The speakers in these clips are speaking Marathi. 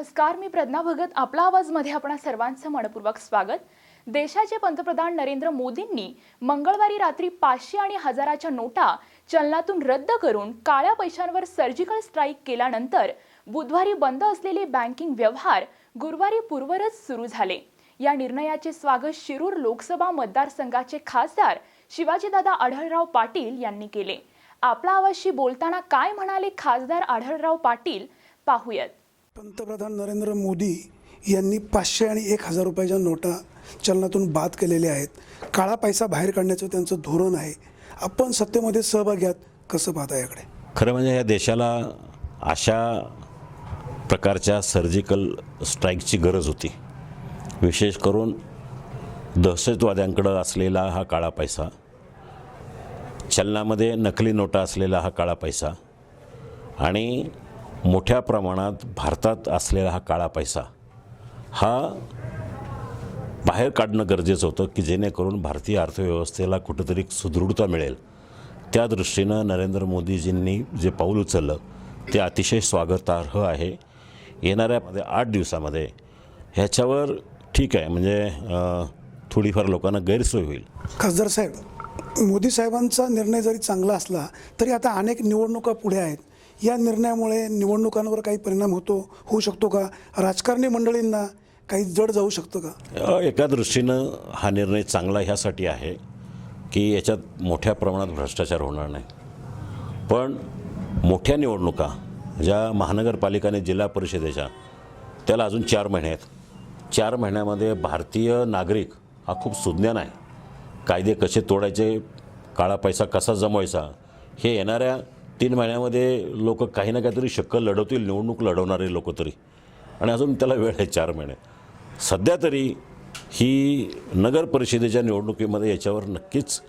नमस्कार मी प्रज्ञा भगत. आपला आवाजमध्ये आपणा सर्वांचं मनपूर्वक स्वागत. देशाचे पंतप्रधान नरेंद्र मोदींनी मंगळवारी रात्री पाचशे आणि हजाराच्या नोटा चलनातून रद्द करून काळ्या पैशांवर सर्जिकल स्ट्राईक केल्यानंतर बुधवारी बंद असलेले बँकिंग व्यवहार गुरुवारी पूर्वरच सुरू झाले. या निर्णयाचे स्वागत शिरूर लोकसभा मतदारसंघाचे खासदार शिवाजीदादा आढळराव पाटील यांनी केले. आपला आवाजशी बोलताना काय म्हणाले खासदार आढळराव पाटील? पाहूयात. पंतप्रधान नरेंद्र मोदी यांनी पाचशे आणि एक हजार रुपयाच्या नोटा चलनातून बाद केलेल्या आहेत. काळा पैसा बाहेर काढण्याचं त्यांचं धोरण आहे. आपण सत्तेमध्ये सहभाग घ्यात कसं पाहता याकडे? खरं म्हणजे या देशाला अशा प्रकारच्या सर्जिकल स्ट्राईकची गरज होती. विशेष करून दहशतवाद्यांकडं असलेला हा काळा पैसा चलनामध्ये नकली नोटा असलेला हा काळा पैसा आणि मोठ्या प्रमाणात भारतात असलेला हा काळा पैसा हा बाहेर काढणं गरजेचं होतं की जेणेकरून भारतीय अर्थव्यवस्थेला कुठंतरी सुदृढता मिळेल. त्या दृष्टीनं नरेंद्र मोदीजींनी जे पाऊल उचललं ते अतिशय स्वागतार्ह आहे. येणाऱ्यामध्ये आठ दिवसामध्ये ह्याच्यावर ठीक आहे म्हणजे थोडीफार लोकांना गैरसोय होईल. खासदार साहेब मोदी साहेबांचा निर्णय जरी चांगला असला तरी आता अनेक निवडणुका पुढे आहेत. या निर्णयामुळे निवडणुकांवर काही परिणाम होतो होऊ शकतो का? राजकारणी मंडळींना काही जड जाऊ शकतं का? एका दृष्टीनं हा निर्णय चांगला ह्यासाठी आहे की याच्यात मोठ्या प्रमाणात भ्रष्टाचार होणार नाही. पण मोठ्या निवडणुका ज्या महानगरपालिकाने जिल्हा परिषदेच्या त्याला अजून चार महिने आहेत. चार महिन्यामध्ये भारतीय नागरिक हा खूप सुज्ञान आहे. कायदे कसे तोडायचे काळा पैसा कसा जमवायचा हे येणाऱ्या तीन महिन्यामध्ये लोक काही ना काहीतरी शक्कल लढवतील निवडणूक लढवणारे लोक तरी. आणि अजून त्याला वेळ आहे चार महिने. सध्या तरी ही नगर परिषदेच्या निवडणुकीमध्ये याच्यावर नक्कीच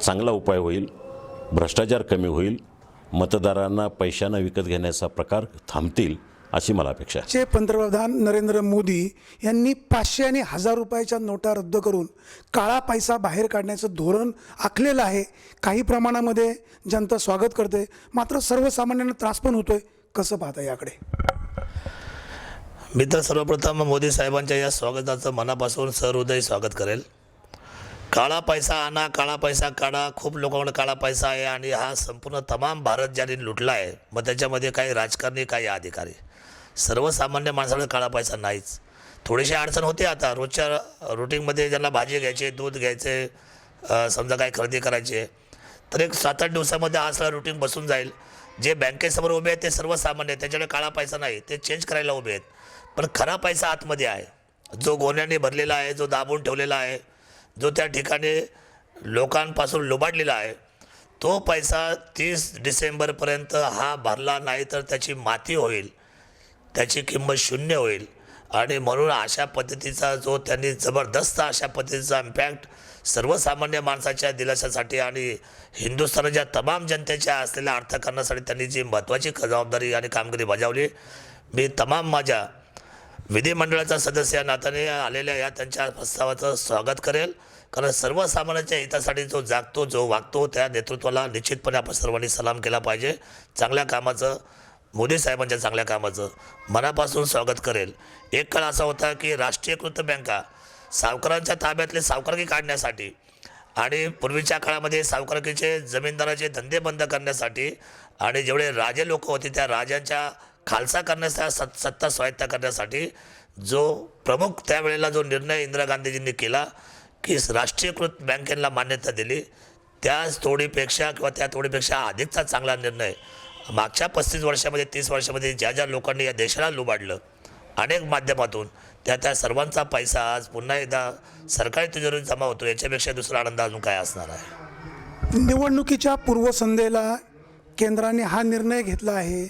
चांगला उपाय होईल भ्रष्टाचार कमी होईल मतदारांना पैशानं विकत घेण्याचा प्रकार थांबतील. अशी मला अपेक्षा आहे. चे पंतप्रधान नरेंद्र मोदी यांनी पाचशे आणि हजार रुपयाच्या नोटा रद्द करून काळा पैसा बाहेर काढण्याचं धोरण आखलेलं आहे. काही प्रमाणामध्ये जनता स्वागत करते. मात्र सर्वसामान्यांना त्रास पण होतोय. कसं पाहता याकडे? मी तर सर्वप्रथम मोदी साहेबांच्या या स्वागताचं मनापासून सहृदय स्वागत करेल. काळा पैसा आणा काळा पैसा काढा. खूप लोकांकडे काळा पैसा आहे आणि हा संपूर्ण तमाम भारत ज्यांनी लुटला आहे मग त्याच्यामध्ये काही राजकारणी काही अधिकारी. सर्वसामान्य माणसाकडे काळा पैसा नाहीच. थोडीशी अडचण होते आता. रोजच्या रुटीनमध्ये ज्यांना भाजी घ्यायची दूध घ्यायचे समजा काय खरेदी करायची तर एक सात आठ दिवसामध्ये हा सगळा रुटीन बसून जाईल. जे बँकेसमोर उभे आहेत ते सर्वसामान्य त्याच्याकडे त्यांच्याकडे काळा पैसा नाही. ते चेंज करायला उभे आहेत. पण खरा पैसा आतमध्ये आहे. जो गोन्याने भरलेला आहे जो दाबून ठेवलेला आहे जो त्या ठिकाणी लोकांपासून लुबाडलेला आहे तो पैसा तीस डिसेंबरपर्यंत हा भरला नाही तर त्याची माती होईल. त्याची किंमत शून्य होईल. आणि म्हणून अशा पद्धतीचा जो त्यांनी जबरदस्त अशा पद्धतीचा इम्पॅक्ट सर्वसामान्य माणसाच्या दिलाशासाठी आणि हिंदुस्थानाच्या तमाम जनतेच्या असलेल्या अर्थकारणासाठी त्यांनी जी महत्त्वाची जबाबदारी आणि कामगिरी बजावली मी तमाम माझ्या विधिमंडळाचा सदस्य या नात्याने आलेल्या या त्यांच्या प्रस्तावाचं स्वागत करेल. कारण सर्वसामान्यांच्या हितासाठी जो जागतो जो वागतो त्या नेतृत्वाला निश्चितपणे आपण सर्वांनी सलाम केला पाहिजे. चांगल्या कामाचं मोदी साहेबांच्या म्हणजे चांगल्या कामाचं. मनापासून स्वागत करेल. एक काळ असा होता की राष्ट्रीयकृत बँका सावकारांच्या ताब्यातले सावकारकी काढण्यासाठी आणि पूर्वीच्या काळामध्ये सावकारकीचे जमीनदाराचे धंदे बंद करण्यासाठी आणि जेवढे राजे लोक होते त्या राजांच्या खालसा करण्याचा सत् सत्ता स्वायत्ता करण्यासाठी जो प्रमुख त्यावेळेला जो निर्णय इंदिरा गांधीजींनी केला की राष्ट्रीयकृत बँकेला मान्यता दिली त्याच तोडीपेक्षा किंवा त्या तोडीपेक्षा अधिकचा चांगला निर्णय मागच्या पस्तीस वर्षामध्ये तीस वर्षामध्ये ज्या ज्या लोकांनी या देशाला लुबाडलं अनेक माध्यमातून त्या त्या सर्वांचा पैसा आज पुन्हा एकदा सरकारी तिजोरीत जमा होतो याच्यापेक्षा दुसरा आनंद अजून काय असणार आहे? निवडणुकीच्या पूर्वसंध्येला केंद्राने हा निर्णय घेतला आहे.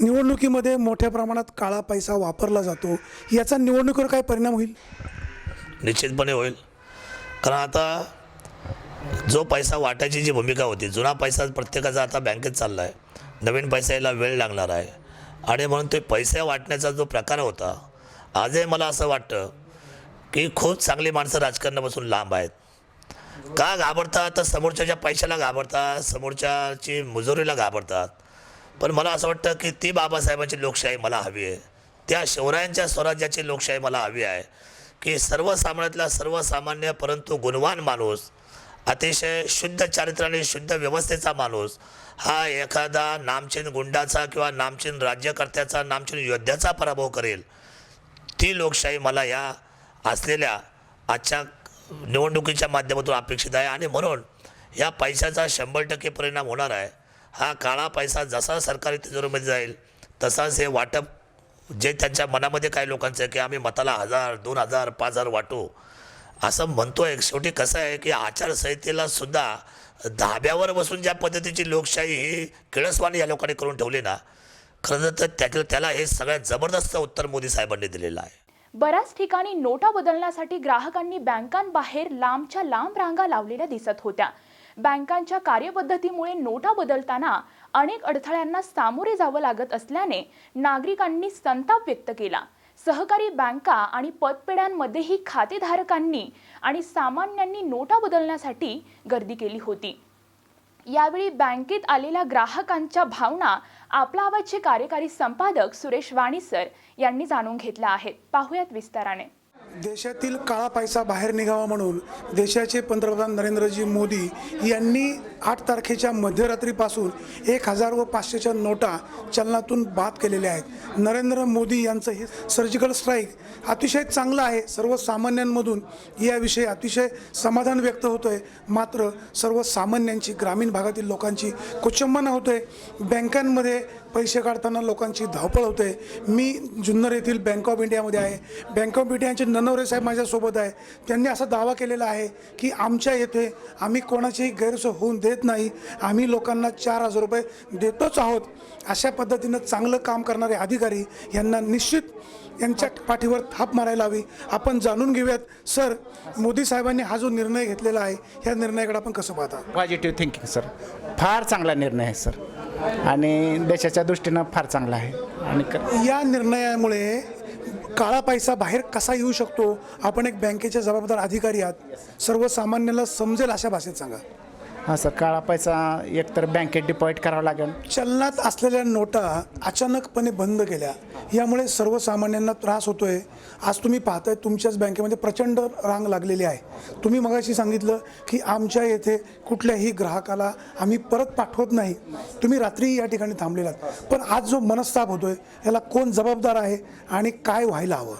निवडणुकीमध्ये मोठ्या प्रमाणात काळा पैसा वापरला जातो. याचा निवडणुकीवर काय परिणाम होईल? निश्चितपणे होईल. कारण आता जो पैसा वाटायची जी भूमिका होती जुना पैसा प्रत्येकाचा आता बँकेत चालला आहे नवीन पैसा यायला वेळ लागणार आहे. आणि म्हणून ते पैसे वाटण्याचा जो प्रकार होता आजही मला असं वाटतं की खूप चांगली माणसं राजकारणापासून लांब आहेत. का घाबरतात? तर समोरच्याच्या पैशाला घाबरतात समोरच्याची मुजोरीला घाबरतात. पण मला असं वाटतं की ती बाबासाहेबांची लोकशाही मला हवी आहे. त्या शिवरायांच्या स्वराज्याची लोकशाही मला हवी आहे. की सर्वसामान्यातला सर्वसामान्य परंतु गुणवान माणूस अतिशय शुद्ध चारित्र्याने शुद्ध व्यवस्थेचा माणूस हा एखादा नामचीन गुंडाचा किंवा नामचीन राज्यकर्त्याचा नामचीन योद्ध्याचा पराभव करेल. ती लोकशाही मला या असलेल्या आजच्या निवडणुकीच्या माध्यमातून अपेक्षित आहे आणि म्हणून या पैशाचा शंभर टक्के परिणाम होणार आहे. हा काळा पैसा जसा सरकारी तिजोरीमध्ये जाईल तसाच हे वाटप जे त्यांच्या मनामध्ये काही लोकांचं आहे की आम्ही मताला हजार दोन हजार पाच हजार वाटू असं म्हणतोय शेवटी कसं आहे की आचारसंहितेला सुद्धा धाब्यावर बसून ज्या पद्धतीची लोकशाही ही किळसवाणी या लोकांनी करून ठेवली ना खरं तर त्यातलं त्याला हे सगळ्यात जबरदस्त उत्तर मोदी साहेबांनी दिलेलं आहे. बऱ्याच ठिकाणी नोटा बदलण्यासाठी ग्राहकांनी बँकांबाहेर लांबच्या लांब रांगा लावलेल्या दिसत होत्या. बँकांच्या कार्यपद्धतीमुळे नोटा बदलताना अनेक अडथळ्यांना सामोरे जावं लागत असल्याने नागरिकांनी संताप व्यक्त केला. सहकारी बँका आणि पतपेढ्यांमध्येही खातेधारकांनी आणि सामान्यांनी नोटा बदलण्यासाठी गर्दी केली होती. यावेळी बँकेत आलेल्या ग्राहकांच्या भावना आपला आवाजचे कार्यकारी संपादक सुरेश वाणीसर यांनी जाणून घेतल्या आहेत. पाहुयात विस्ताराने. देशातील काळा पैसा बाहेर निघावा म्हणून देशाचे पंतप्रधान नरेंद्रजी मोदी यांनी आठ तारखेच्या मध्यरात्रीपासून एक हजार व पाचशेच्या नोटा चलनातून बाद केलेल्या आहेत. नरेंद्र मोदी यांचं हे सर्जिकल स्ट्राईक अतिशय चांगलं आहे. सर्वसामान्यांमधून याविषयी अतिशय समाधान व्यक्त होतं आहे मात्र सर्वसामान्यांची ग्रामीण भागातील लोकांची कुचंबना होते बँकांमध्ये पैसे काढताना लोकांची धावपळ होते. मी जुन्नर येथील बँक ऑफ इंडियामध्ये आहे. बँक ऑफ इंडियाचे ननवरे साहेब माझ्यासोबत आहे. त्यांनी असा दावा केलेला आहे की आमच्या येथे आम्ही कोणाचीही गैरसोय होऊन देत नाही. आम्ही लोकांना चार हजार रुपये देतोच आहोत. अशा पद्धतीनं चांगलं काम करणारे अधिकारी यांना निश्चित यांच्या पाठीवर थाप मारायला हवी. आपण जाणून घेऊयात सर मोदी साहेबांनी हा जो निर्णय घेतलेला आहे ह्या निर्णयाकडे आपण कसं पाहता? पॉझिटिव्ह थिंकिंग सर फार चांगला निर्णय आहे सर आणि देशाच्या दृष्टीनं फार चांगला आहे. आणि क- या निर्णयामुळे काळा पैसा बाहेर कसा येऊ शकतो? आपण एक बँकेचे जबाबदार अधिकारी आहात. सर्वसामान्याला समजेल अशा भाषेत सांगा. हां सर काळा पैसा एकतर बँकेत डिपॉझिट करावा लागेल. चलनात असलेल्या नोटा अचानकपणे बंद केल्या. यामुळे सर्वसामान्यांना त्रास होतोय. आज तुम्ही पाहताय तुमच्याच बँकेमध्ये प्रचंड रांग लागलेली आहे. तुम्ही मगाशी सांगितलं की आमच्या येथे कुठल्याही ग्राहकाला आम्ही परत पाठवत नाही. तुम्ही रात्री या ठिकाणी थांबलेलात. पण आज जो मनस्ताप होतोय याला कोण जबाबदार आहे आणि काय व्हायला हवं?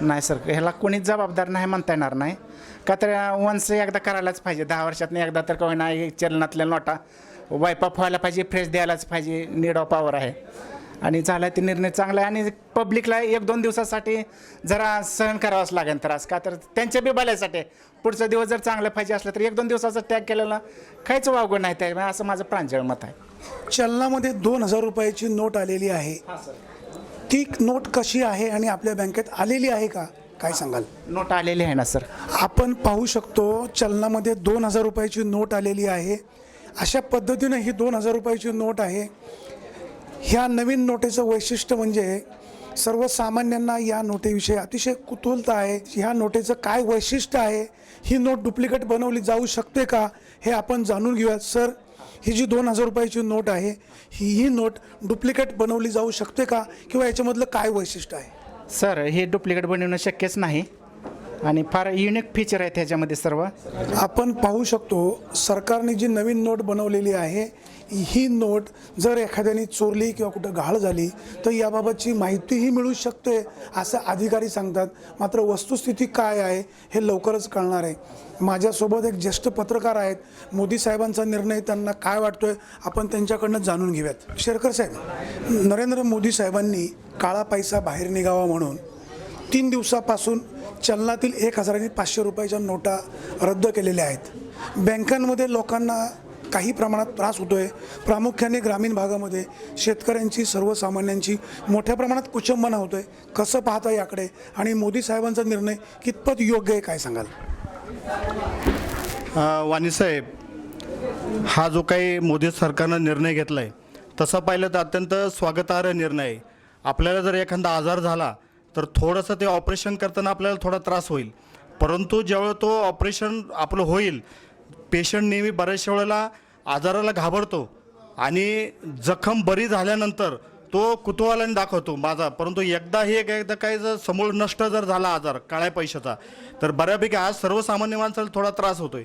नाही सर ह्याला कोणीच जबाबदार नाही म्हणता येणार नाही. का तर वन्स एकदा करायलाच पाहिजे. दहा वर्षातनं एकदा तर नाही चलनातल्या नोटा. वायपअप व्हायला पाहिजे फ्रेश द्यायलाच पाहिजे. नीड ऑफ पॉवर आहे. आणि झाला ते निर्णय चांगला आहे. आणि पब्लिकला एक दोन दिवसासाठी जरा सहन करावाच लागेल त्रास. का तर त्यांच्या बी भल्यासाठी. पुढचा दिवस जर चांगलं पाहिजे असलं तर एक दोन दिवसाचा टॅग केलेला काहीच वावगं नाही त्या असं माझं प्रांजळ मत आहे. चलनामध्ये दोन हजार रुपयाची नोट आलेली आहे. ती नोट कशी आहे आणि आपल्या बँकेत आलेली आहे का? काय सांगाल? नोट आलेली आहे ना सर. आपण पाहू शकतो चलनामध्ये दोन हजार रुपयाची नोट आलेली आहे. अशा पद्धतीनं ही दोन हजार रुपयाची नोट आहे. ह्या नवीन नोटेचं वैशिष्ट्य म्हणजे सर्वसामान्यांना या नोटेविषयी अतिशय कुतूहलता आहे. ह्या नोटेचं काय वैशिष्ट्य आहे? ही नोट डुप्लिकेट बनवली जाऊ शकते का? हे आपण जाणून घेऊयात सर. ही जी दोन हजार रुपयाची नोट आहे ही ही नोट डुप्लिकेट बनवली जाऊ शकते का? किंवा याच्यामधलं काय वैशिष्ट्य आहे? सर हे डुप्लिकेट बनवणं शक्यच नाही. आणि फार युनिक फीचर आहे त्याच्यामध्ये सर्व. आपण पाहू शकतो सरकारने जी नवीन नोट बनवलेली आहे ही नोट जर एखाद्याने चोरली किंवा कुठं घाळ झाली तर याबाबतची माहितीही मिळू शकते असं अधिकारी सांगतात. मात्र वस्तुस्थिती काय आहे हे लवकरच कळणार आहे. माझ्यासोबत एक ज्येष्ठ पत्रकार आहेत. मोदी साहेबांचा निर्णय त्यांना काय वाटतोय आपण त्यांच्याकडनं जाणून घेऊयात. शेरकर साहेब नरेंद्र मोदी साहेबांनी काळा पैसा बाहेर निघावा म्हणून तीन दिवसापासून चलनातील एक हजार आणि पाचशे रुपयाच्या नोटा रद्द केलेल्या आहेत. बँकांमध्ये लोकांना काही प्रमाणात त्रास होतो आहे प्रामुख्याने ग्रामीण भागामध्ये शेतकऱ्यांची सर्वसामान्यांची मोठ्या प्रमाणात कुचंबना होतो आहे कसं पाहता याकडे? आणि मोदी साहेबांचा निर्णय कितपत योग्य आहे काय सांगाल? वाणीसाहेब हा जो काही मोदी सरकारनं निर्णय घेतला आहे तसं पाहिलं तर अत्यंत स्वागतार्ह निर्णय आहे. आपल्याला जर एखादा आजार झाला तर थोडंसं ते ऑपरेशन करताना आपल्याला थोडा त्रास होईल. परंतु ज्यावेळेला तो ऑपरेशन आपलं होईल पेशंट नेहमी बऱ्याचशा वेळेला आजाराला घाबरतो आणि जखम बरी झाल्यानंतर तो कुतूहलाने दाखवतो माझा. परंतु एकदा हे एक- एकदा काही जर समूळ नष्ट जर झाला आजार काळ्या पैशाचा तर बऱ्यापैकी आज सर्वसामान्य माणसाला थोडा त्रास होतोय.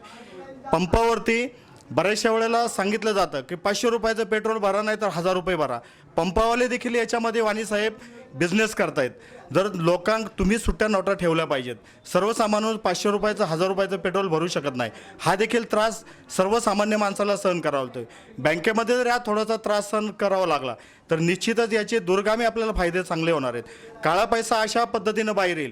पंपावरती बऱ्याचशा वेळेला सांगितलं जातं की पाचशे रुपयाचं पेट्रोल भरा नाही तर हजार रुपये भरा. पंपावाले देखील याच्यामध्ये वाणीसाहेब बिझनेस करतायत. जर लोकांक तुम्ही सुट्ट्या नोटा ठेवल्या पाहिजेत सर्वसामान्य पाचशे रुपयाचं हजार रुपयाचं पेट्रोल भरू शकत नाही. हा देखील त्रास सर्वसामान्य माणसाला सहन करावा लागतो बँकेमध्ये जर हा थोडासा त्रास सहन करावा लागला तर निश्चितच याचे दुर्गामी आपल्याला फायदे चांगले होणार आहेत. काळा पैसा अशा पद्धतीनं बाहेर येईल.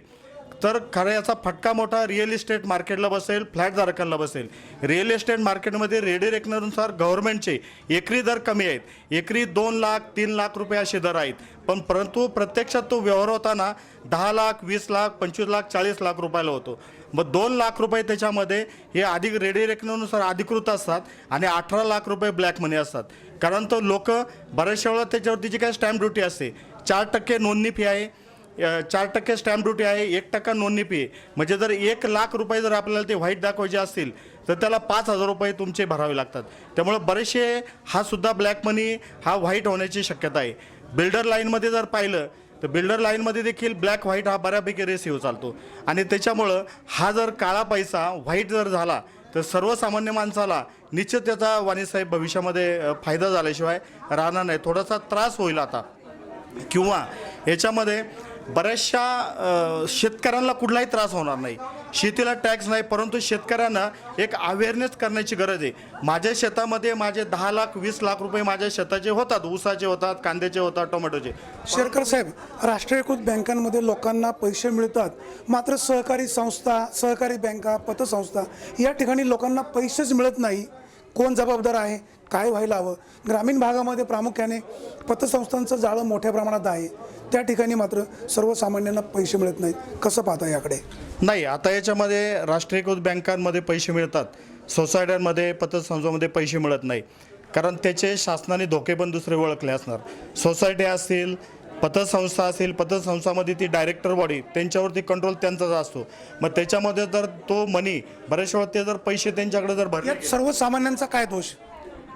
तर खरं याचा फटका मोठा रिअल इस्टेट मार्केटला बसेल फ्लॅट धारकांना बसेल. रिअल इस्टेट मार्केटमध्ये रेडी रेकनरनुसार गव्हर्नमेंटचे एकरी दर कमी आहेत. एकरी दोन लाख तीन लाख रुपये असे दर आहेत. पण परंतु प्रत्यक्षात तो व्यवहार होताना दहा लाख वीस लाख पंचवीस लाख चाळीस लाख रुपयाला होतो. मग दोन लाख रुपये त्याच्यामध्ये हे अधिक रेडी रेकनरनुसार अधिकृत असतात आणि अठरा लाख रुपये ब्लॅक मनी असतात. कारण तो लोक बऱ्याचशा वेळा त्याच्यावरती जी काही स्टॅम्प ड्युटी असते चार टक्के नोंदणी फी आहे. चार टक्के स्टॅम्प ड्युटी आहे एक टक्का नोंदणी फी म्हणजे जर एक लाख रुपये जर आपल्याला ते व्हाईट दाखवायचे असतील तर त्याला पाच हजार रुपये तुमचे भरावे लागतात. त्यामुळे बरेचसे हा सुद्धा ब्लॅक मनी हा व्हाईट होण्याची शक्यता आहे. बिल्डर लाईनमध्ये जर पाहिलं तर बिल्डर लाईनमध्ये देखील ब्लॅक व्हाईट हा बऱ्यापैकी रेसिव्ह चालतो. आणि त्याच्यामुळं हा जर काळा पैसा व्हाईट जर झाला तर सर्वसामान्य माणसाला निश्चित त्याचा वाणीसाहेब भविष्यामध्ये फायदा झाल्याशिवाय राहणार नाही. थोडासा त्रास होईल आता. किंवा याच्यामध्ये बऱ्याचशा शेतकऱ्यांना कुठलाही त्रास होणार नाही. शेतीला टॅक्स नाही परंतु शेतकऱ्यांना एक अवेअरनेस करण्याची गरज आहे. माझ्या शेतामध्ये माझे दहा लाख वीस लाख रुपये माझ्या शेताचे होतात. ऊसाचे होतात कांद्याचे होतात टोमॅटोचे. शेरकर साहेब राष्ट्रीयकृत बँकांमध्ये लोकांना पैसे मिळतात. मात्र सहकारी संस्था सहकारी बँका पतसंस्था या ठिकाणी लोकांना पैसेच मिळत नाही. कोण जबाबदार आहे काय व्हायला हवं? ग्रामीण भागामध्ये प्रामुख्याने पतसंस्थांचं जाळं मोठ्या प्रमाणात आहे. त्या ठिकाणी मात्र सर्वसामान्यांना पैसे मिळत नाहीत. कसं पाहता याकडे? नाही आता याच्यामध्ये राष्ट्रीयकृत बँकांमध्ये पैसे मिळतात. सोसायट्यांमध्ये पतसंस्थांमध्ये पैसे मिळत नाही. कारण त्याचे शासनाने धोके पण दुसरे ओळखले असणार. सोसायटी असतील पतसंस्था असेल पतसंस्थामध्ये ती डायरेक्टर बॉडी त्यांच्यावरती कंट्रोल त्यांचाच असतो. मग त्याच्यामध्ये जर तो मनी बऱ्याच वेळा ते जर पैसे त्यांच्याकडे जर भरले यात सर्वसामान्यांचा काय दोष?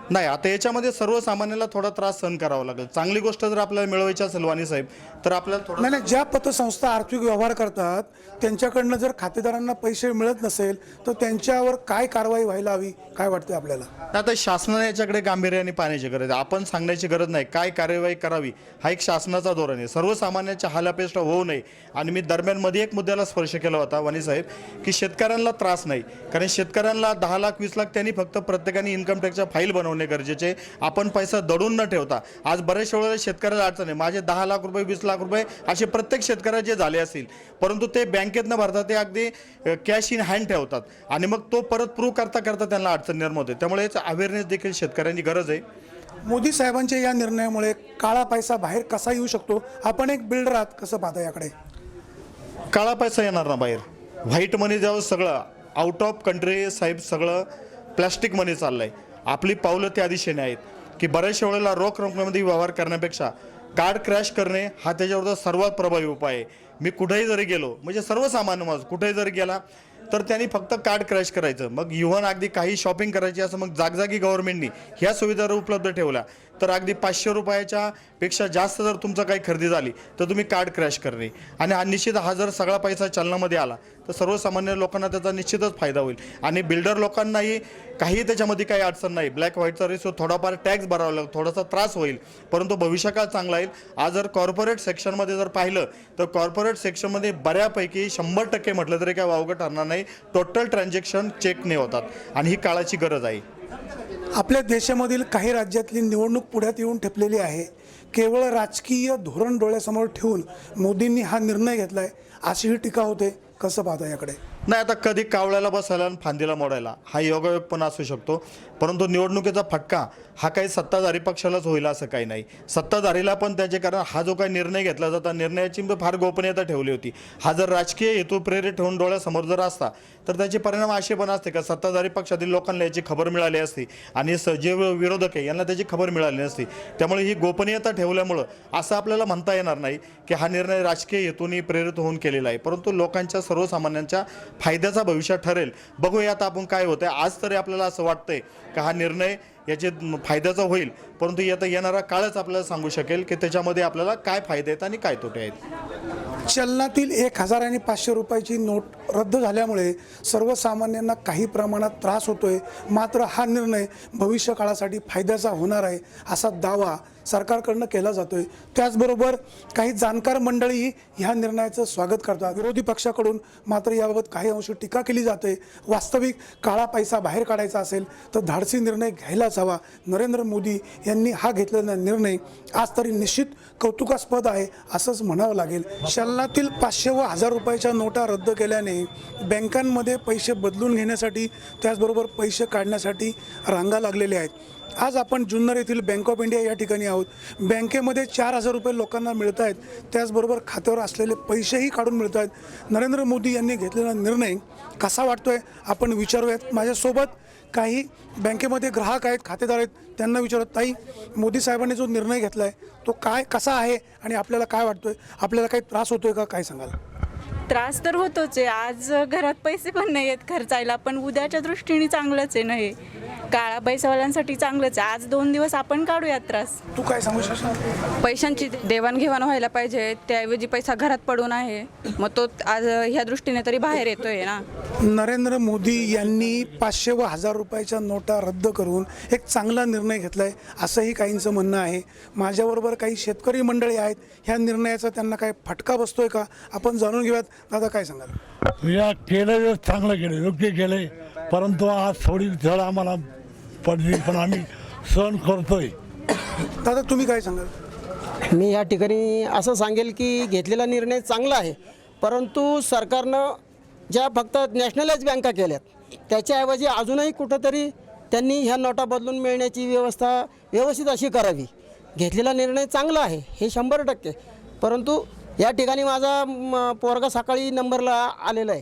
नाही आता याच्यामध्ये सर्वसामान्याला थोडा त्रास सहन करावा लागेल. चांगली गोष्ट जर आपल्याला मिळवायची असेल वाणी साहेब तर आपल्याला थोडं नाही नाही ज्या पतसंस्था आर्थिक व्यवहार करतात त्यांच्याकडनं जर खातेदारांना पैसे मिळत नसेल तर त्यांच्यावर काय कारवाई व्हायला हवी काय वाटते आपल्याला? आता शासनाने याच्याकडे गांभीर्याने पाहण्याची गरज आहे. आपण सांगण्याची गरज नाही. काय कार्यवाही करावी हा एक शासनाचा धोरण आहे. सर्वसामान्यांच्या हालापेष्ट होऊ नये. आणि मी दरम्यानमध्ये एक मुद्द्याला स्पर्श केला होता वाणी साहेब की शेतकऱ्यांना त्रास नाही. कारण शेतकऱ्यांना दहा लाख वीस लाख त्यांनी फक्त प्रत्येकाने इन्कम टॅक्सच्या फाईल बनवणे गरजेचे. आपण पैसा दडून न ठेवता. आज बऱ्याच वेळेला शेतकऱ्याला अडचण आहे. माझे दहा लाख रुपये वीस लाख रुपये असे प्रत्येक शेतकऱ्याचे झाले असतील. परंतु ते बँकेत न भरता ते अगदी कॅश इन हँड ठेवतात. आणि मग तो परत प्रूव्ह करता करता त्यांना अडचण निर्माण होते. त्यामुळे अवेअरनेस देखील शेतकऱ्यांची गरज आहे. मोदी साहेबांच्या या निर्णयामुळे काळा पैसा बाहेर कसा येऊ शकतो? आपण एक बिल्डर आहात. कसं पाहता याकडे? काळा पैसा येणार ना बाहेर? व्हाईट मनी जेव्हा सगळं आउट ऑफ कंट्री साहेब सगळं प्लॅस्टिक मनी चाललं आहे आपली पावलं त्या दिशेने आहेत की बऱ्याचशा वेळेला रोख रकमेमध्ये व्यवहार करण्यापेक्षा कार्ड क्रॅश करणे हा त्याच्यावरचा सर्वात प्रभावी उपाय आहे. मी कुठेही जरी गेलो म्हणजे सर्वसामान्य माणूस कुठेही जरी गेला तर त्यांनी फक्त कार्ड क्रॅश करायचं. मग युवन अगदी काही शॉपिंग करायची असं मग जागजागी गव्हर्नमेंटनी ह्या सुविधा जर उपलब्ध ठेवल्या. तर अगदी पाचशे रुपयाच्या पेक्षा जास्त जर तुमचं काही खरेदी झाली तर तुम्ही कार्ड क्रॅश करणे. आणि हा निश्चित हा जर सगळा पैसा चलनामध्ये आला तर सर्वसामान्य लोकांना त्याचा निश्चितच फायदा होईल. आणि बिल्डर लोकांनाही काही त्याच्यामध्ये काही अडचण नाही. ब्लॅक व्हाईटचा रेशो थोडाफार टॅक्स भरावा लागेल थोडासा त्रास होईल. परंतु भविष्यकाळ चांगला येईल. आज जर कॉर्पोरेट सेक्शनमध्ये जर पाहिलं तर कॉर्पोरेट सेक्शनमध्ये बऱ्यापैकी शंभर टक्के म्हटलं तरी काय वावगं ठरणार नाही. टोटल ट्रान्झॅक्शन चेकने होतात. आणि ही काळाची गरज आहे. आपल्या देशामधील काही राज्यातली निवडणूक पुढ्यात येऊन ठेपलेली आहे. केवळ राजकीय धोरण डोळ्यासमोर ठेवून मोदींनी हा निर्णय घेतलाय अशीही टीका होते. कसं पाहता याकडे? नाही आता कधी कावळ्याला बसायला आणि फांदीला मोडायला हा योगायोग पण असू शकतो. परंतु निवडणुकीचा फटका हा काही सत्ताधारी पक्षालाच होईल असं काही नाही. सत्ताधारीला पण त्याचे कारण हा जो काही निर्णय घेतला जाता निर्णयाची फार गोपनीयता ठेवली होती. हा जर राजकीय हेतू प्रेरित ठेवून डोळ्यासमोर जर असता तर त्याचे परिणाम असे पण असते का सत्ताधारी पक्षातील लोकांना याची खबर मिळाली असती आणि स जे विरोधक आहे यांना त्याची खबर मिळाली नसती. त्यामुळे ही गोपनीयता ठेवल्यामुळं असं आपल्याला म्हणता येणार नाही की हा निर्णय राजकीय हेतूने प्रेरित होऊन केलेला आहे. परंतु लोकांच्या सर्वसामान्यांच्या फायद्याचा भविष्यात ठरेल. बघूया आता आपण काय होतं आज तरी आपल्याला असं वाटतंय का हा निर्णय याचे फायद्याचा होईल? परंतु आता येणारा काळच आपल्याला सांगू शकेल की त्याच्यामध्ये आपल्याला काय फायदे आहेत आणि काय तोटे आहेत. चलनातील एक हजार आणि पाचशे रुपयाची नोट रद्द झाल्यामुळे सर्वसामान्यांना काही प्रमाणात त्रास होतोय. मात्र हा निर्णय भविष्य काळासाठी फायद्याचा होणार आहे असा दावा सरकारकडनं केला जातोय. त्याचबरोबर काही जाणकार मंडळीही ह्या निर्णयाचं स्वागत करतात. विरोधी पक्षाकडून मात्र याबाबत काही अंशी टीका केली जाते. वास्तविक काळा पैसा बाहेर काढायचा असेल तर धाडसी निर्णय घ्यायलाच हवा. नरेंद्र मोदी यांनी हा घेतलेला निर्णय आज तरी निश्चित कौतुकास्पद आहे असंच म्हणावं लागेल. चलनातील पाचशे व हजार रुपयाच्या नोटा रद्द केल्याने बँकांमध्ये पैसे बदलून घेण्यासाठी त्याचबरोबर पैसे काढण्यासाठी रांगा लागलेल्या आहेत. आज आपण जुन्नर येथील बँक ऑफ इंडिया या ठिकाणी आहोत. बँकेमध्ये चार हजार रुपये लोकांना मिळत आहेत त्याचबरोबर खात्यावर असलेले पैसेही काढून मिळत आहेत नरेंद्र मोदी यांनी घेतलेला निर्णय कसा वाटतोय? आपण विचारूयात. माझ्यासोबत काही बँकेमध्ये ग्राहक आहेत खातेदार आहेत. त्यांना विचारत ताई मोदी साहेबांनी जो निर्णय घेतला आहे तो काय कसा आहे आणि आपल्याला काय वाटतोय? आपल्याला काही त्रास होतोय का? काय सांगाल? त्रास तर होतोच आहे. आज घरात पैसे पण नाही आहेत खर्चायला पण उद्याच्या दृष्टीने चांगलंच आहे ना हे. काळा पैसावाल्यांसाठी चांगलंच आहे. आज दोन दिवस आपण काढूयात त्रास. तू काय सांगू शकशील? पैशांची देवाणघेवाण व्हायला पाहिजे. त्याऐवजी पैसा घरात पडून आहे. मग तो आज ह्या दृष्टीने तरी बाहेर येतोय ना. नरेंद्र मोदी यांनी पाचशे व हजार रुपयाच्या नोटा रद्द करून एक चांगला निर्णय घेतला आहे असंही काहींचं म्हणणं आहे. माझ्याबरोबर काही शेतकरी मंडळी आहेत. ह्या निर्णयाचा त्यांना काय फटका बसतोय का? आपण जाणून घेऊयात. दादा काय सांगाल? या केलं चांगलं केलं योग्य केलं परंतु आज थोडी झळ आम्हाला पडली पण आम्ही सहन करतोय. दादा तुम्ही काय सांगाल? मी या ठिकाणी असं सांगेल की घेतलेला निर्णय चांगला आहे परंतु सरकारनं ज्या फक्त नॅशनलाइज बँका केल्यात त्याच्याऐवजी अजूनही कुठंतरी त्यांनी ह्या नोटा बदलून मिळण्याची व्यवस्था व्यवस्थित अशी करावी. घेतलेला निर्णय चांगला आहे हे शंभर टक्के. परंतु या ठिकाणी माझा म, पोरगा सकाळी नंबरला आलेला आहे.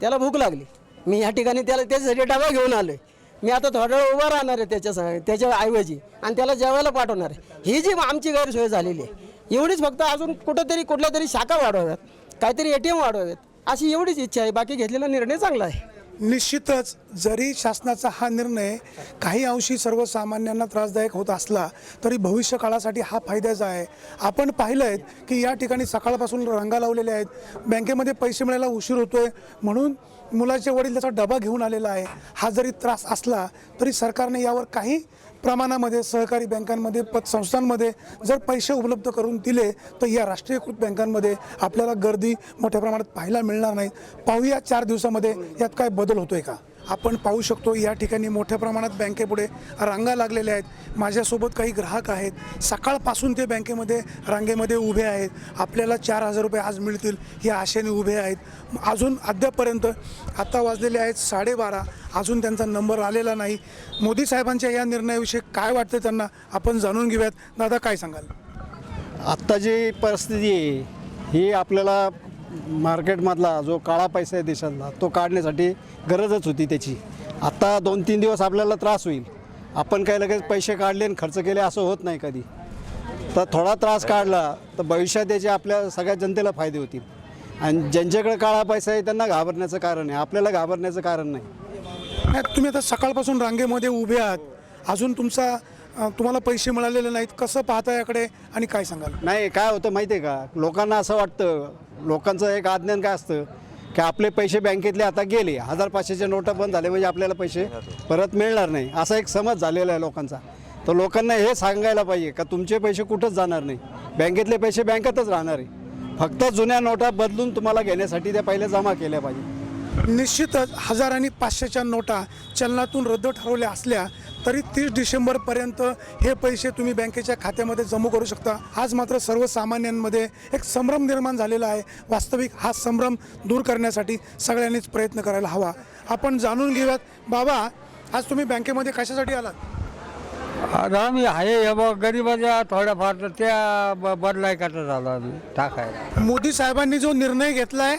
त्याला भूक लागली. मी या ठिकाणी त्याला त्याच्यासाठी डबा घेऊन आलो आहे मी आता थोडा वेळ उभा राहणार आहे त्याच्या त्याच्या ऐवजी. आणि त्याला जेवायला पाठवणार आहे. ही जी आमची गैरसोय झालेली आहे. एवढीच फक्त अजून कुठंतरी कुठल्या तरी शाखा वाढवाव्यात. काहीतरी ए टी एम वाढवाव्यात अशी एवढीच इच्छा आहे. बाकी घेतलेला निर्णय चांगला आहे. निश्चितच जरी शासनाचा हा निर्णय काही अंशी सर्वसामान्यांना त्रासदायक होत असला तरी भविष्य काळासाठी हा फायद्याचा आहे. आपण पाहिलं आहे की या ठिकाणी सकाळपासून रंगा लावलेल्या आहेत. बँकेमध्ये पैसे मिळायला उशीर होतोय. म्हणून मुलाचे वडील त्याचा डबा घेऊन आलेला आहे. हा जरी त्रास असला तरी सरकारने यावर काही प्रमाणामध्ये सहकारी बँकांमध्ये पतसंस्थांमध्ये जर पैसे उपलब्ध करून दिले तर या राष्ट्रीयकृत बँकांमध्ये आपल्याला गर्दी मोठ्या प्रमाणात पाहायला मिळणार नाही. पाहूया चार दिवसामध्ये यात काय बदल होतोय का? आपण पाहू शकतो या ठिकाणी मोठ्या प्रमाणात बँकेपुढे रांगा लागलेल्या आहेत. माझ्यासोबत काही ग्राहक आहेत. सकाळपासून ते बँकेमध्ये रांगेमध्ये उभे आहेत. आपल्याला चार हजार रुपये आज मिळतील या आशेने उभे आहेत. अजून अद्यापपर्यंत आत्ता वाजलेले आहेत साडेबारा. अजून त्यांचा नंबर आलेला नाही. मोदी साहेबांच्या या निर्णयाविषयी काय वाटतं त्यांना आपण जाणून घेऊयात. दादा काय सांगाल? आत्ता जी परिस्थिती आहे ही आपल्याला मार्केटमधला जो काळा पैसा आहे देशातला तो काढण्यासाठी गरजच होती त्याची. आत्ता दोन तीन दिवस आपल्याला त्रास होईल. आपण काही लगेच पैसे काढले आणि खर्च केले असं होत नाही कधी. तर थोडा त्रास काढला तर भविष्यात याचे आपल्या सगळ्या जनतेला फायदे होतील. आणि ज्यांच्याकडे काळा पैसा आहे त्यांना घाबरण्याचं कारण आहे. आपल्याला घाबरण्याचं कारण नाही. नाही तुम्ही आता सकाळपासून रांगेमध्ये उभे आहात. अजून तुमचा तुम्हाला पैसे मिळालेले नाहीत कसं पाहता याकडे आणि काय सांगाल? नाही काय होतं माहिती आहे का? लोकांना असं वाटतं लोकांचं एक अज्ञान काय असतं? की आपले पैसे बँकेतले आता गेले हजार पाचशेच्या नोटा बंद झाले म्हणजे आपल्याला पैसे परत मिळणार नाही. असा एक समज झालेला आहे लोकांचा. तर लोकांना हे सांगायला पाहिजे का तुमचे पैसे कुठंच जाणार नाही. बँकेतले पैसे बँकेतच राहणार आहे. फक्त जुन्या नोटा बदलून तुम्हाला घेण्यासाठी त्या पहिले जमा केल्या पाहिजे. निश्चितच हजार आणि पाचशेच्या नोटा चलनातून रद्द ठरवल्या असल्या तरी तीस डिसेंबरपर्यंत हे पैसे तुम्ही बँकेच्या खात्यामध्ये जमू करू शकता. आज मात्र सर्वसामान्यांमध्ये एक संभ्रम निर्माण झालेला आहे. वास्तविक हा संभ्रम दूर करण्यासाठी सगळ्यांनीच प्रयत्न करायला हवा. आपण जाणून घेऊयात बाबा आज तुम्ही बँकेमध्ये कशासाठी आलात? आम्ही आहे हे बघ गरीबाच्या थोड्याफार तर त्या बदलाय करत आम्ही टाकायला. मोदी साहेबांनी जो निर्णय घेतलाय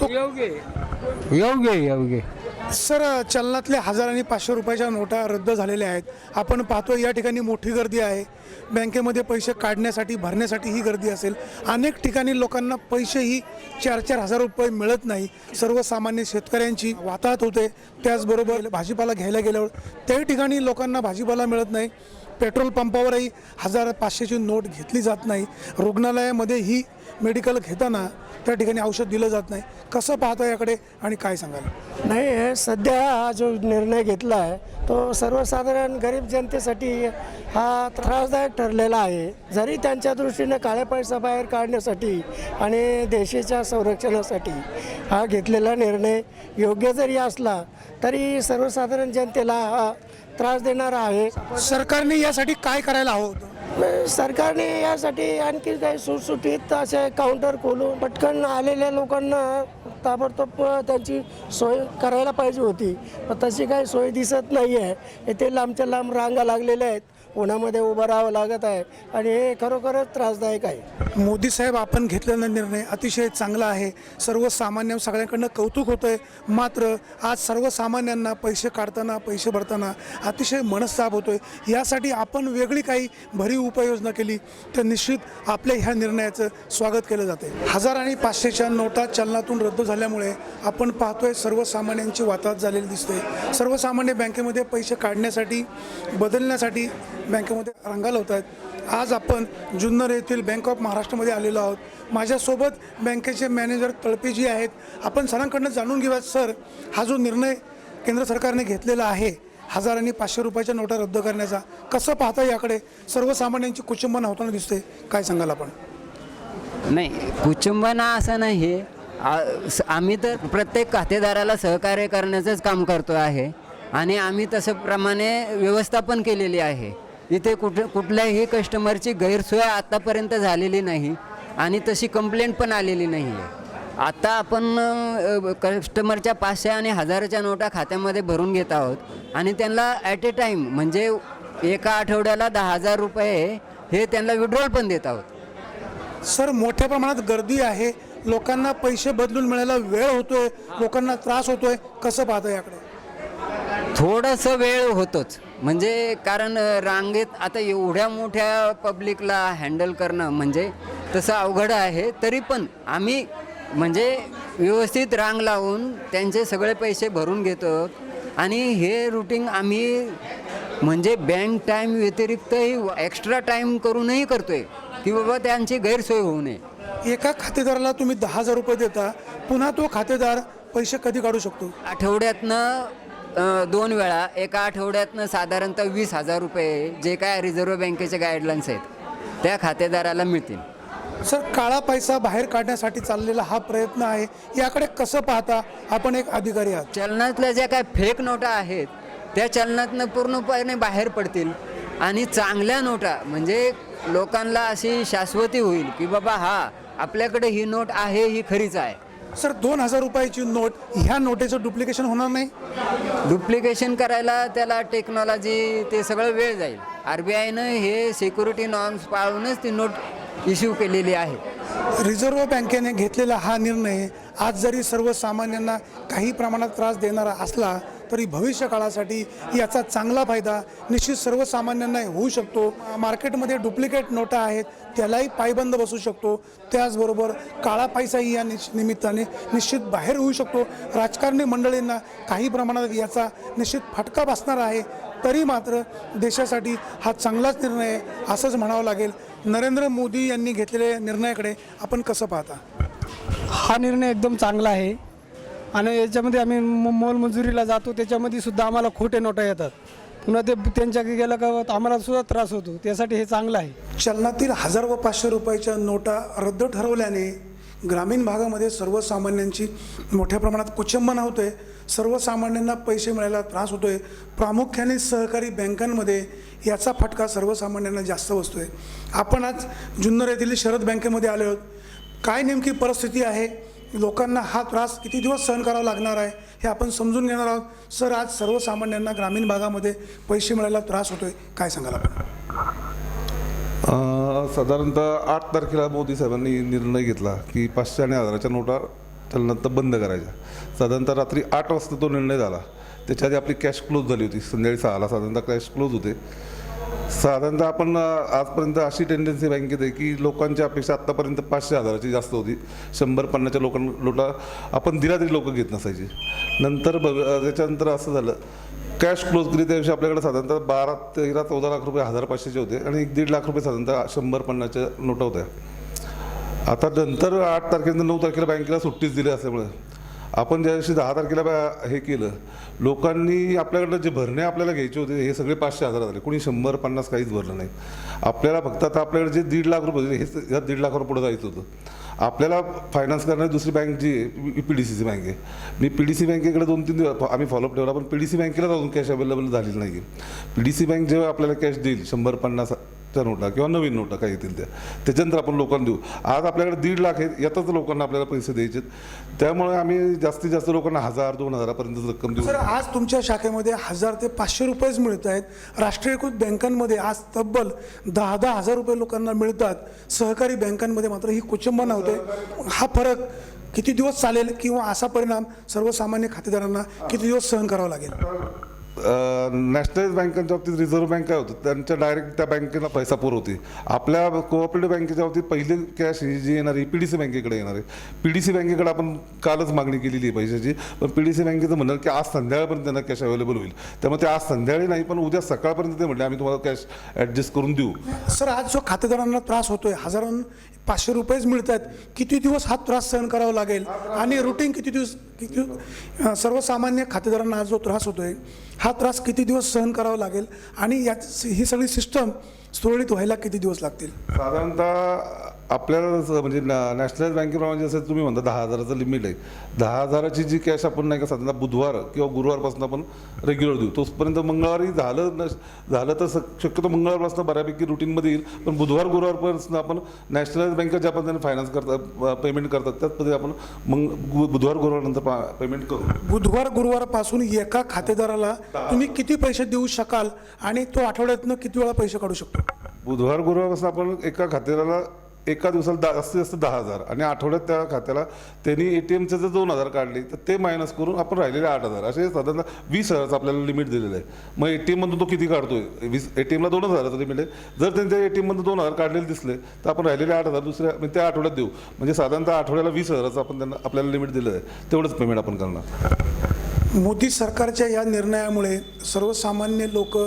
तो योग्य योग्य योग्य सर चलनातल्या हजार आणि पाचशे रुपयाच्या नोटा रद्द झालेल्या आहेत. आपण पाहतो या ठिकाणी मोठी गर्दी आहे. बँकेमध्ये पैसे काढण्यासाठी भरण्यासाठी ही गर्दी असेल. अनेक ठिकाणी लोकांना पैसेही चार चार हजार रुपये मिळत नाही. सर्वसामान्य शेतकऱ्यांची वाताहत होते. त्याचबरोबर भाजीपाला घ्यायला गेल्यावर त्याही ठिकाणी लोकांना भाजीपाला मिळत नाही. पेट्रोल पंपावरही हजार पाचशेची नोट घेतली जात नाही. रुग्णालयामध्ये ही मेडिकल घेताना त्या ठिकाणी औषध दिलं जात नाही. कसं पाहता याकडे आणि काय सांगाल? नाही हे सध्या हा जो निर्णय घेतला आहे तो सर्वसाधारण गरीब जनतेसाठी हा त्रासदायक ठरलेला आहे. जरी त्यांच्या दृष्टीने काळ्या पैसा बाहेर काढण्यासाठी आणि देशाच्या संरक्षणासाठी हा घेतलेला निर्णय योग्य जरी असला तरी सर्वसाधारण जनतेला हा त्रास देणारा आहे. सरकारने यासाठी काय करायला हवं होतं? सरकारने यासाठी आणखी काही सुटसुटीत असे काउंटर खोलून पटकन आलेल्या लोकांना ताबडतोब त्यांची सोय करायला पाहिजे होती. पण तशी काही सोय दिसत नाही आहे येथे लांबच्या लांब रांगा लागलेल्या आहेत. उन्हामध्ये उभं राहावं लागत आहे आणि हे खरोखरच त्रासदायक आहे. मोदी साहेब आपण घेतलेला निर्णय अतिशय चांगला आहे. सर्वसामान्य सगळ्यांकडनं कौतुक होतं आहे मात्र आज सर्वसामान्यांना पैसे काढताना पैसे भरताना अतिशय मनस्ताप होतो आहे यासाठी आपण वेगळी काही भरीव उपाययोजना केली. तर निश्चित आपल्या ह्या निर्णयाचं स्वागत केलं जाते हजार आणि पाचशेच्या नोटा चलनातून रद्द झाल्यामुळे आपण पाहतोय सर्वसामान्यांची वाताहत झालेली दिसते. सर्वसामान्य बँकेमध्ये पैसे काढण्यासाठी बदलण्यासाठी बँकेमध्ये रंगाल होत आहेत. आज आपण जुन्नर येथील बँक ऑफ महाराष्ट्रामध्ये आलेलो आहोत. माझ्यासोबत बँकेचे मॅनेजर तळपेजी आहेत. आपण सरांकडनं जाणून घेऊयात सर हा जो निर्णय केंद्र सरकारने घेतलेला आहे हजार आणि पाचशे रुपयाच्या नोटा रद्द करण्याचा कसं पाहता याकडे? सर्वसामान्यांची कुचंबना होताना दिसते. काय सांगाल आपण? नाही कुचंबना असं नाही आहे आम्ही तर प्रत्येक खातेदाराला सहकार्य करण्याचंच काम करतो आहे. आणि आम्ही तसं प्रमाणे व्यवस्थापन केलेली आहे. इथे कुठ कुठल्याही कस्टमरची गैरसोय आत्तापर्यंत झालेली नाही आणि तशी कंप्लेंट पण आलेली नाही आहे आता आपण कस्टमरच्या पाचशे आणि हजाराच्या नोटा खात्यामध्ये भरून घेत आहोत आणि त्यांना ॲट ए टाईम म्हणजे एका आठवड्याला दहा हजार रुपये हे त्यांना विड्रॉल पण देत आहोत. सर मोठ्या प्रमाणात गर्दी आहे लोकांना पैसे बदलून मिळायला वेळ होतोय लोकांना त्रास होतोय कसं पाहतं याकडे? थोडंसं वेळ होतोच. म्हणजे कारण रांगेत आता एवढ्या मोठ्या पब्लिकला हँडल करणं म्हणजे तसं अवघड आहे तरी पण आम्ही म्हणजे व्यवस्थित रांग लावून त्यांचे सगळे पैसे भरून घेतो आणि हे रुटीन आम्ही म्हणजे बँक टाईम व्यतिरिक्तही एक्स्ट्रा टाईम करूनही करतोय की बाबा त्यांची गैरसोय होऊ नये. एका खातेदाराला तुम्ही दहा हजार रुपये देता पुन्हा तो खातेदार पैसे कधी काढू शकतो? आठवड्यातनं दोन वेळा एका आठवड्यातनं साधारणतः वीस हजार रुपये जे काय रिझर्व्ह बँकेचे गाईडलाईन्स आहेत त्या खातेदाराला मिळतील. सर काळा पैसा बाहेर काढण्यासाठी चाललेला हा प्रयत्न आहे याकडे कसं पाहता आपण एक अधिकारी आहात? चलनातल्या ज्या काय फेक नोटा आहेत त्या चलनातनं पूर्णपणे बाहेर पडतील. आणि चांगल्या नोटा म्हणजे लोकांना अशी शाश्वती होईल की बाबा हा आपल्याकडे ही नोट आहे ही खरीच आहे. सर दोन हजार रुपयाची नोट ह्या नोटेचं डुप्लिकेशन होणार नाही? डुप्लिकेशन करायला त्याला टेक्नॉलॉजी ते सगळं वेळ जाईल. आर बी आयनं हे सिक्युरिटी नॉर्म्स पाळूनच ती नोट इश्यू केलेली आहे. रिझर्व्ह बँकेने घेतलेला हा निर्णय आज जरी सर्वसामान्यांना काही प्रमाणात त्रास देणारा असला तरी भविष्य काळासाठी याचा चांगला फायदा निश्चित सर्वसामान्यांना होऊ शकतो. मार्केटमध्ये डुप्लिकेट नोटा आहेत त्यालाही पायबंद बसू शकतो. त्याचबरोबर काळा पैसाही या निश निमित्ताने निश्चित बाहेर होऊ शकतो. राजकारणी मंडळींना काही प्रमाणात याचा निश्चित फटका बसणार आहे. तरी मात्र देशासाठी हा चांगलाच निर्णय आहे असंच म्हणावं लागेल. नरेंद्र मोदी यांनी घेतलेल्या निर्णयाकडे आपण कसं पाहता? हा निर्णय एकदम चांगला आहे. आणि याच्यामध्ये आम्ही म- मोलमजुरीला जातो त्याच्यामध्ये सुद्धा आम्हाला खोटे नोटा येतात. पुन्हा ते त्यांच्या गेलं का आम्हाला सुद्धा त्रास होतो. त्यासाठी हे चांगलं आहे. चलनातील हजार व पाचशे रुपयाच्या नोटा रद्द ठरवल्याने ग्रामीण भागामध्ये सर्वसामान्यांची मोठ्या प्रमाणात कुचंबना होते सर्वसामान्यांना पैसे मिळायला त्रास होतोय. प्रामुख्याने सहकारी बँकांमध्ये याचा फटका सर्वसामान्यांना जास्त बसतोय. आपण आज जुन्नर येथील शरद बँकेमध्ये आलो आहोत. काय नेमकी परिस्थिती आहे? लोकांना हा त्रास किती दिवस सहन करावा लागणार आहे हे आपण समजून घेणार आहोत. सर आज सर्वसामान्यांना ग्रामीण भागामध्ये पैसे मिळायला त्रास होतोय काय सांगाल आपण? साधारणतः आठ तारखेला मोदी साहेबांनी निर्णय घेतला की पाचशे आणि हजाराच्या नोटा त्यानंतर बंद करायच्या. साधारणतः रात्री आठ वाजता तो निर्णय झाला. त्याच्या आधी आपली कॅश क्लोज झाली होती. संध्याकाळी सहाला साधारणतः कॅश क्लोज होते. साधारणतः आपण आजपर्यंत अशी टेंडन्सी बँकेत आहे की लोकांची अपेक्षा आत्तापर्यंत पाचशे हजाराची जास्त होती. शंभर पन्नासच्या लोकां लोटा आपण दिला तरी लोकं घेत नसायची. नंतर बघ त्याच्यानंतर असं झालं. कॅश क्लोज केली त्याविषयी आपल्याकडे साधारणतः बारा तेरा चौदा लाख रुपये हजार पाचशेचे होते आणि एक दीड लाख रुपये साधारणतः शंभर पन्नासच्या नोटा होत्या. आता नंतर आठ तारखेनंतर नऊ तारखेला बँकेला सुट्टीच दिली असल्यामुळे आपण ज्या दिवशी दहा तारखेला बा- हे केलं लोकांनी आपल्याकडनं जे भरणे आपल्याला घ्यायचे होते हे सगळे पाचशे हजार झाले कोणी शंभर पन्नास काहीच भरलं नाही आपल्याला फक्त आता आपल्याकडे जे दीड लाख रुपये हेच हे ह्या दीड लाखावर पुढे जायचं होतं. आपल्याला फायनान्स करणारी दुसरी बँक जी आहे पी डी सी बँक आहे. मी पी डी सी बँकेकडे दोन तीन दिवस आम्ही फॉलोअप ठेवला पण पी डी सी बँकेला अजून कॅश अवेलेबल झालेली नाही आहे पी डी सी बँक जेव्हा आपल्याला कॅश देईल शंभर पन्नास च्या नोटा किंवा नवीन नोटा काही येतील त्या. त्याच्यानंतर आपण लोकांना देऊ. आज आपल्याकडे दीड लाख आहेत यातच लोकांना आपल्याला पैसे द्यायचे त्यामुळे आम्ही जास्तीत जास्त लोकांना हजार दोन हजारापर्यंत रक्कम देऊ. सर आज तुमच्या शाखेमध्ये हजार ते पाचशे रुपयेच मिळत आहेत. राष्ट्रीयकृत बँकांमध्ये आज तब्बल दहा दहा हजार रुपये लोकांना मिळतात. सहकारी बँकांमध्ये मात्र ही कुचंबना होते हा फरक किती दिवस चालेल किंवा असा परिणाम सर्वसामान्य खातेदारांना किती दिवस सहन करावा लागेल? नॅशनलाइज बँकांच्या बाबतीत रिझर्व्ह बँक काय होतं? त्यांच्या डायरेक्ट त्या बँकेला पैसा पुरवते आपल्या कोऑपरेटिव्ह बँकेच्या बाबतीत पहिली कॅश ही जी येणार आहे पी डी सी बँकेकडे येणार. आहे पी डी सी बँकेकडे आपण कालच मागणी केलेली आहे पैशाची. पण पी डी सी बँकेचं म्हणणार की आज संध्याकाळपर्यंत त्यांना कॅश अवेलेबल होईल. त्यामुळे ते आज संध्याकाळी नाही पण उद्या सकाळपर्यंत ते म्हणले आम्ही तुम्हाला कॅश ॲडजस्ट करून देऊ. सर आज जो खातेदारांना त्रास होतोय हजारां पाचशे रुपयेच मिळत आहेत किती दिवस हा त्रास सहन करावा लागेल? आणि रुटीन किती दिवस किती सर्वसामान्य खातेदारांना आज जो त्रास होतोय हा त्रास किती दिवस सहन करावा लागेल? आणि या ही सगळी सिस्टम सुरळीत व्हायला किती दिवस लागतील? साधारणतः आपल्याला जसं म्हणजे नॅ- नॅशनलाइज बँकेप्रमाणे जसं तुम्ही म्हणता दहा हजाराचं लिमिट आहे. दहा हजाराची जी कॅश आपण नाही का साधारणतः बुधवार किंवा गुरुवारपासून आपण रेग्युलर देऊ. तोपर्यंत मंगळवारी झालं न झालं तर शक- शक्यतो मंगळवारपासून बऱ्यापैकी रुटीनमध्ये येईल. पण बुधवार गुरुवारपासून आपण नॅशनलाइज बँकेत ज्या पद्धतीने फायनान्स करतात पेमेंट करतात त्याच पद्धतीने आपण मग बुधवार गुरुवारनंतर पेमेंट करू. बुधवार गुरुवारपासून एका खातेदाराला तुम्ही किती पैसे देऊ शकाल आणि तो आठवड्यातनं किती वेळा पैसे काढू शकतो? बुधवार गुरुवारपासून आपण एका खात्याला एका दिवसाला दा जास्तीत जास्त दहा हजार आणि आठवड्यात त्या खात्याला त्यांनी ए टी एमचे जर दोन हजार काढले तर ते मायनस करून आपण राहिलेले आठ हजार. असे साधारणतः वीस हजारचं आपल्याला लिमिट दिलेलं आहे. मग ए टी एममधून तो किती काढतोय? वीस ए टी एमला दोनच हजाराचं लिमिट आहे. जर त्यांच्या ए टी एममधून दोन हजार काढलेले दिसले तर आपण राहिलेले आठ हजार दुसऱ्या म्हणजे त्या आठवड्यात देऊ. म्हणजे साधारणतः आठवड्याला वीस हजाराचं आपण त्यांना आपल्याला लिमिट दिलं आहे. तेवढंच पेमेंट आपण करणार. मोदी सरकारच्या या निर्णयामुळे सर्वसामान्य लोक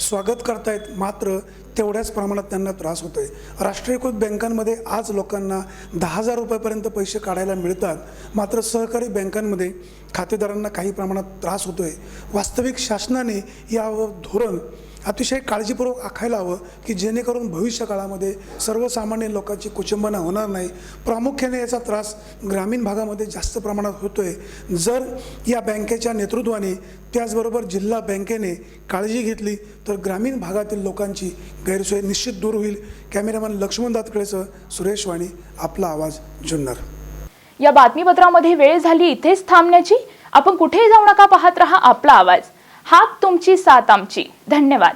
स्वागत करतायत. मात्र तेवढ्याच प्रमाणात त्यांना त्रास होतो आहे राष्ट्रीयकृत बँकांमध्ये आज लोकांना दहा हजार रुपयापर्यंत पैसे काढायला मिळतात. मात्र सहकारी बँकांमध्ये खातेदारांना काही प्रमाणात त्रास होतो आहे वास्तविक शासनाने यावर धोरण अतिशय काळजीपूर्वक आखायला हवं की जेणेकरून भविष्य काळामध्ये सर्वसामान्य लोकांची कुचंबना होणार नाही. प्रामुख्याने याचा त्रास ग्रामीण भागामध्ये जास्त प्रमाणात होतोय. जर या बँकेच्या नेतृत्वाने त्याचबरोबर जिल्हा बँकेने काळजी घेतली तर ग्रामीण भागातील लोकांची गैरसोय निश्चित दूर होईल. कॅमेरामॅन लक्ष्मण दातकळेचं सुरेश वाणी आपला आवाज जुन्नर. या बातमीपत्रामध्ये वेळ झाली इथेच थांबण्याची. आपण कुठेही जाऊ नका पाहत रहा आपला आवाज. हात तुमची साथ आमची. धन्यवाद.